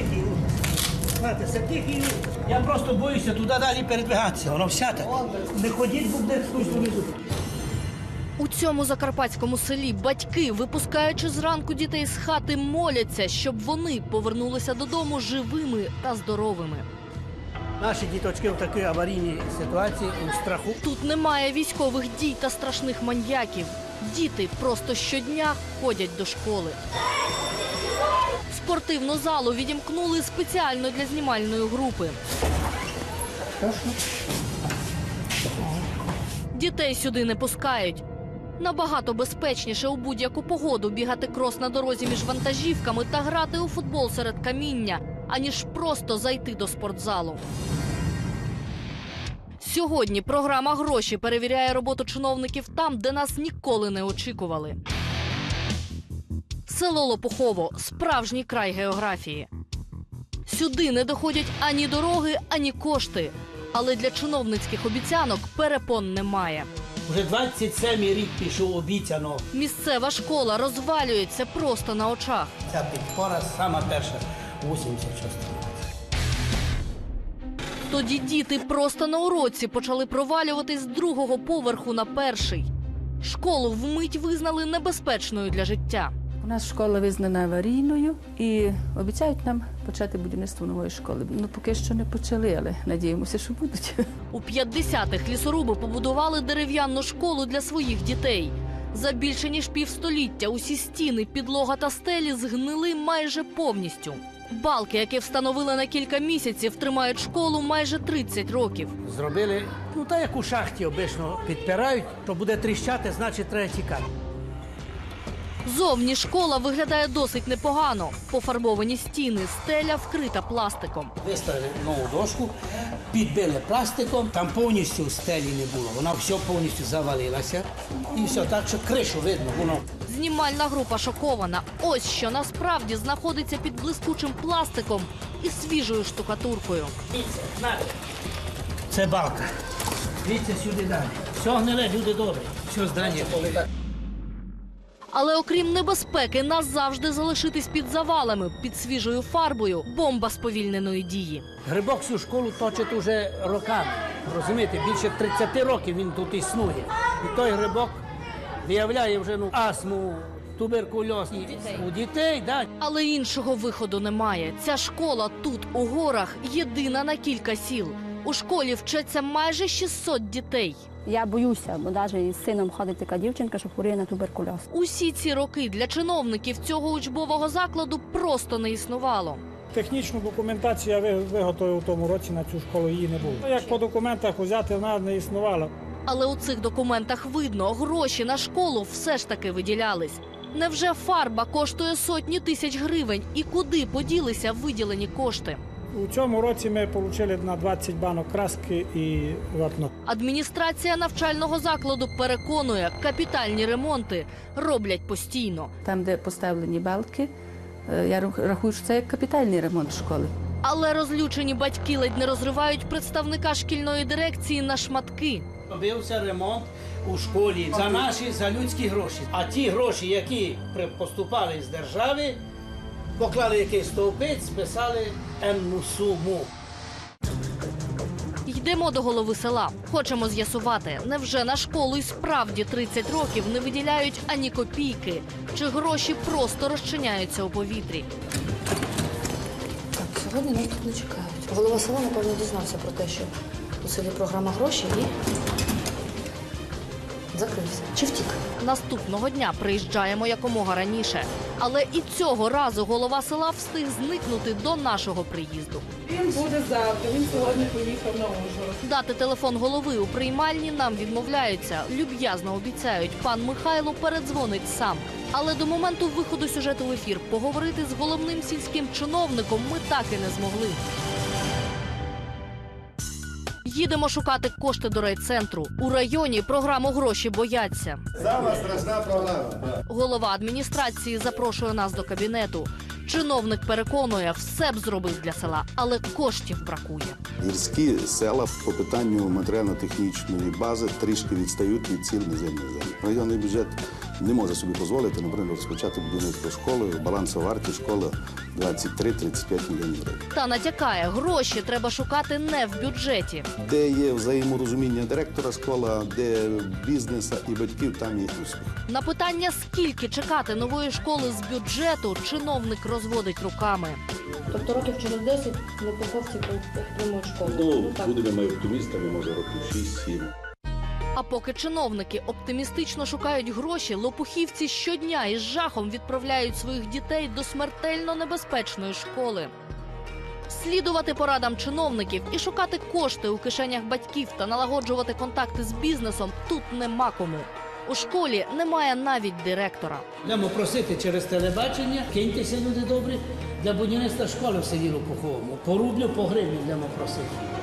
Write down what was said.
тихий. Знаєте, тихий. Я просто боюся туди далі передвигатися. Воно всяте. Не ходіть, бо буде хтось довезуть. У цьому закарпатському селі батьки, випускаючи зранку дітей з хати, моляться, щоб вони повернулися додому живими та здоровими. Наші діточки в такій аварійній ситуації у страху. Тут немає військових дій та страшних маньяків. Діти просто щодня ходять до школи. Спортивну залу відімкнули спеціально для знімальної групи. Дітей сюди не пускають. Набагато безпечніше у будь-яку погоду бігати крос на дорозі між вантажівками та грати у футбол серед каміння, аніж просто зайти до спортзалу. Сьогодні програма гроші перевіряє роботу чиновників там, де нас ніколи не очікували. Село Лопухово справжній край географії. Сюди не доходять ані дороги, ані кошти. Але для чиновницьких обіцянок перепон немає. Вже 27 рік пішов обіцяно. Місцева школа розвалюється просто на очах. Ця підпора сама перша 86 Тоді діти просто на уроці почали провалюватись з другого поверху на перший. Школу вмить визнали небезпечною для життя. У нас школа визнана аварійною і обіцяють нам почати будівництво нової школи. Ну поки що не почали, але надіємося, що будуть. У 50-х лісоруби побудували дерев'яну школу для своїх дітей. За більше ніж півстоліття усі стіни, підлога та стелі згнили майже повністю. Балки, які встановили на кілька місяців, тримають школу майже 30 років. Зробили, ну так як у шахті обично підпирають, то буде тріщати, значить треба тікати. Зовні школа виглядає досить непогано. Пофарбовані стіни, стеля вкрита пластиком. Виставили нову дошку, підбили пластиком, там повністю стелі не було. Вона все повністю завалилася. І все так, що кришу видно, воно Знімальна група шокована. Ось що насправді знаходиться під блискучим пластиком і свіжою штукатуркою. Це балка. Дивіться сюди далі. Все гниле, люди добрі. Все здання. Але окрім небезпеки, нас завжди залишитись під завалами, під свіжою фарбою, бомба сповільненої дії. Грибок цю школу точить уже роками. Розумієте, більше 30 років він тут існує. І той грибок виявляє вже ну, астму, туберкульоз і у дітей. Да. Але іншого виходу немає. Ця школа тут, у горах, єдина на кілька сіл. У школі вчаться майже 600 дітей. Я боюся, бо навіть із сином ходить така дівчинка, що хворіє на туберкульоз. Усі ці роки для чиновників цього учбового закладу просто не існувало. Технічну документацію я ви- виготовив у тому році на цю школу її не було. Як по документах взяти вона не існувала. Але у цих документах видно, гроші на школу все ж таки виділялись. Невже фарба коштує сотні тисяч гривень? І куди поділися виділені кошти? У цьому році ми отримали на 20 банок краски і вапно. Адміністрація навчального закладу переконує, капітальні ремонти роблять постійно. Там, де поставлені балки, е, я рахую, що це як капітальний ремонт школи. Але розлючені батьки ледь не розривають представника шкільної дирекції на шматки. Робився ремонт у школі за наші, за людські гроші. А ті гроші, які при- поступали з держави, поклали якийсь стовпець, списали енну суму. Йдемо до голови села. Хочемо з'ясувати, невже на школу і справді 30 років не виділяють ані копійки, чи гроші просто розчиняються у повітрі. Так, сьогодні нас тут не чекають. Голова села, напевно, дізнався про те, що у селі програма гроші і закрився. Чи втік? Наступного дня приїжджаємо якомога раніше. Але і цього разу голова села встиг зникнути до нашого приїзду. Він буде завтра. Він сьогодні поїхав на Ужгород. Дати телефон голови у приймальні нам відмовляються. Люб'язно обіцяють, пан Михайло передзвонить сам. Але до моменту виходу сюжету в ефір поговорити з головним сільським чиновником ми так і не змогли. Їдемо шукати кошти до райцентру. У районі програму гроші бояться. Сама страшна проблема. Голова адміністрації запрошує нас до кабінету. Чиновник переконує, все б зробив для села, але коштів бракує. Гірські села по питанню матеріально-технічної бази трішки відстають від ціль наземної землі. Районний бюджет не може собі дозволити, наприклад, розпочати будівництво школи. Балансова вартість школи 23-35 мільйонів гривень. Та натякає, гроші треба шукати не в бюджеті. Де є взаєморозуміння директора школи, де бізнесу і батьків, там є успіх. На питання, скільки чекати нової школи з бюджету, чиновник розводить руками. Тобто років через 10 випусковці отримують школу. Ну, так. будемо ми оптимістами, може років 6-7. А поки чиновники оптимістично шукають гроші, лопухівці щодня із жахом відправляють своїх дітей до смертельно небезпечної школи. Слідувати порадам чиновників і шукати кошти у кишенях батьків та налагоджувати контакти з бізнесом тут нема кому. У школі немає навіть директора. Йдемо просити через телебачення, киньтеся, люди добрі, для будівництва школи в селі Лопуховому. По рублю, по гривні йдемо просити.